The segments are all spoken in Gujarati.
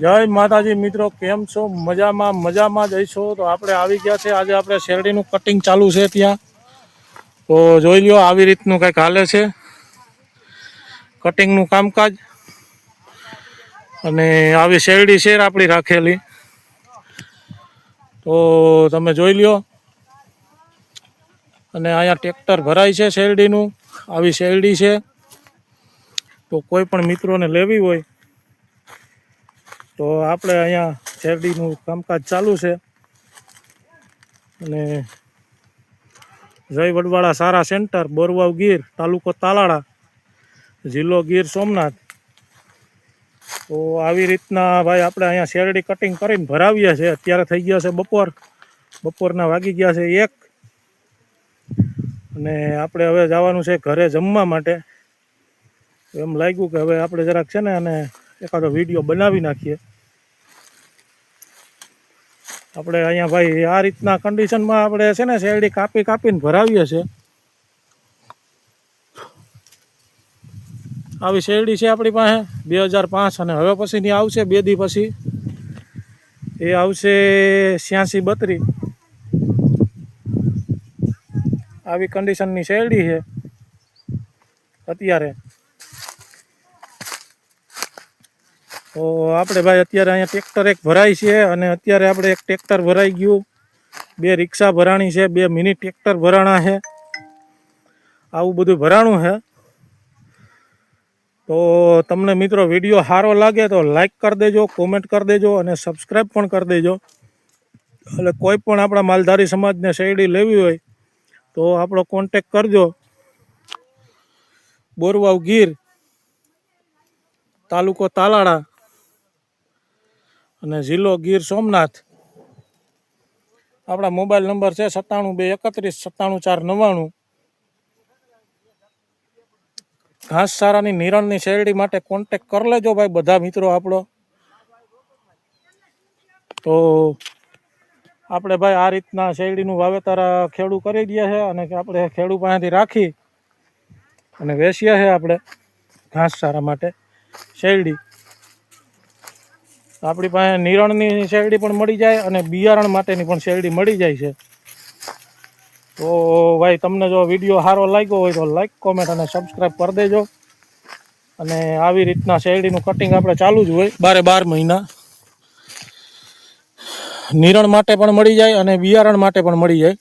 જય માતાજી મિત્રો, કેમ છો? મજામાં મજામાં જઈશો તો આપણે આવી ગયા છે. આજે આપણે શેરડીનું કટિંગ ચાલુ છે ત્યાં. તો જોઈ લ્યો, આવી રીતનું કંઈક હાલે છે. કટિંગનું કામકાજ. અને આવી શેરડી શેર આપણી રાખેલી. તો તમે જોઈ લ્યો. અને અહીંયા ટ્રેક્ટર ભરાય છે શેરડીનું. આવી શેરડી છે. તો કોઈ પણ મિત્રોને લેવી હોય તો આપણે અહીંયા શેરડીનું કામકાજ ચાલુ છે. અને જય વડવાળા સારા સેન્ટર, બોરવાવ ગીર, તાલુકો તાલાળા, જિલ્લો ગીર સોમનાથ. તો આવી રીતના ભાઈ આપણે અહીંયા શેરડી કટિંગ કરીને ભરાવીએ છીએ. અત્યારે થઈ ગયા છે બપોર. બપોરના વાગી ગયા છે એક. અને આપણે હવે જવાનું છે ઘરે જમવા માટે. એમ લાગ્યું કે હવે આપણે જરાક છે ને અને એકાદો વીડિયો બનાવી નાખીએ. આપણે અહીંયા ભાઈ આ રીતના કન્ડિશનમાં આપણે છે ને શેરડી કાપી કાપીને ભરાવીએ છીએ. આવી શેરડી છે આપણી પાસે બે હજાર પાંચ અને હવે પછીની આવશે બે દી પછી. એ આવશે છ્યાસી બત્રી આવી કન્ડિશનની શેરડી છે અત્યારે. તો આપણે ભાઈ અત્યારે અહીંયા ટ્રેક્ટર એક ભરાય છે અને અત્યારે આપણે એક ટ્રેક્ટર ભરાઈ ગયું. બે રિક્ષા ભરાણી છે, બે મિની ટ્રેક્ટર ભરાણા છે. આવું બધું ભરાણું છે. તો તમને મિત્રો વીડિયો સારો લાગે તો લાઈક કરી દેજો, કોમેન્ટ કરી દેજો અને સબસ્ક્રાઈબ પણ કરી દેજો. એટલે કોઈ પણ આપણા માલધારી સમાજને શેરડી લેવી હોય તો આપણો કોન્ટેક કરજો. બોરવાવ ગીર, તાલુકો તાલાળા. અને જિલ્લો ગીર સોમનાથ. આપણા મોબાઈલ નંબર છે સત્તાણું બે એકત્રીસ, સત્તાણું ચાર નવ્વાણું. ઘાસચારાની નિરણની શેરડી માટે કોન્ટેક કરી લેજો ભાઈ, બધા મિત્રો આપણો. તો આપણે ભાઈ આ રીતના શેરડીનું વાવેતર ખેડૂ કરી દઈએ છે અને આપણે ખેડૂ પાસેથી રાખી અને વેચીએ છે આપણે ઘાસચારા માટે શેરડી. આપણી પાસે નિરણની શેરડી પણ મળી જાય અને બિયારણ માટેની પણ શેરડી મળી જાય છે. તો ભાઈ, તમને જો વીડિયો સારો લાગ્યો હોય તો લાઈક કોમેન્ટ અને સબસ્ક્રાઈબ કરી દેજો. અને આવી રીતના શેરડીનું કટિંગ આપણે ચાલુ જ હોય, બારે બાર મહિના. નિરણ માટે પણ મળી જાય અને બિયારણ માટે પણ મળી જાય.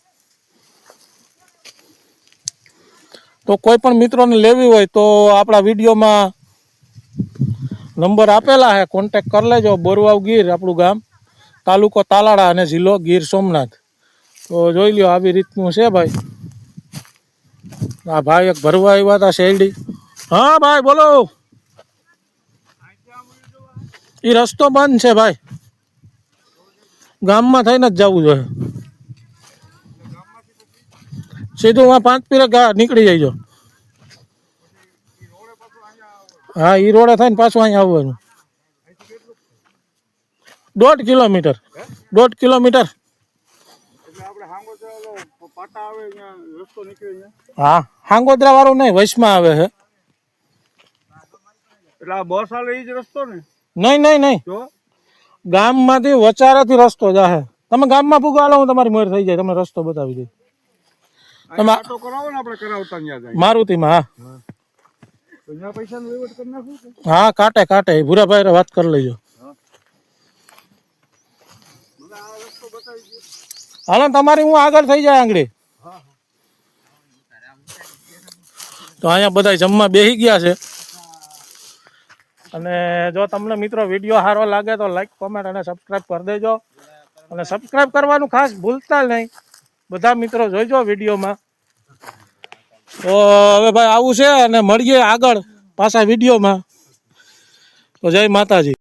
તો કોઈ પણ મિત્રોને લેવી હોય તો આપણા વિડીયોમાં નંબર આપેલા છે કોન્ટેક કરી લેજો. બોરવાવ ગીર, આપણું ગામ. તાલુકો તાલાળા અને જિલ્લો ગીર સોમનાથ. તો જોઈ લ્યો આવી રીતનું છે ભાઈ. આ ભાઈ એક ભરવા આવ્યા હતા શેરડી. હા, ભાઈ, બોલો. એ રસ્તો બંધ છે ભાઈ. ગામમાં થઈને જ જવું જોઈએ. સીધું પાંચ પીરે નીકળી જઈજો. હા ઈ રોડે થઈને પાછું અહીંયા આવવાનું દોઢ કિલોમીટર દોઢ કિલોમીટર હા હાંગોદરા વાળું નહીં વચમાં આવે છે. એટલે આ બસ આલે ઈ જ રસ્તો ને? નહીં નહીં નહીં. તો ગામમાંથી વચારાથી રસ્તો જાહે. તમે ગામમાં પૂગવા હું તમારી મોર થઈ જાય તમને રસ્તો બતાવી દઈ તમે આટો કરાવો ને આપણે કરાવતા ત્યાં જાય. મારુતિમાં હા. હા કાંટે કાંટે. ભૂરાભાઈ વાત કરી લેજો હાલો તમારી હું આગળ થઈ જાય આંગળી. તો અહીંયા બધા જમવા બેસી ગયા છે. અને જો તમને મિત્રો વીડિયો સારો લાગે તો લાઈક કોમેન્ટ અને સબસ્ક્રાઈબ કરી દેજો. અને સબસ્ક્રાઈબ કરવાનું ખાસ ભૂલતા નહીં. બધા મિત્રો જોઈજો વિડીયોમાં. તો હવે ભાઈ આવું છે અને મળીએ આગળ પાછા વિડીયોમાં. તો જય માતાજી.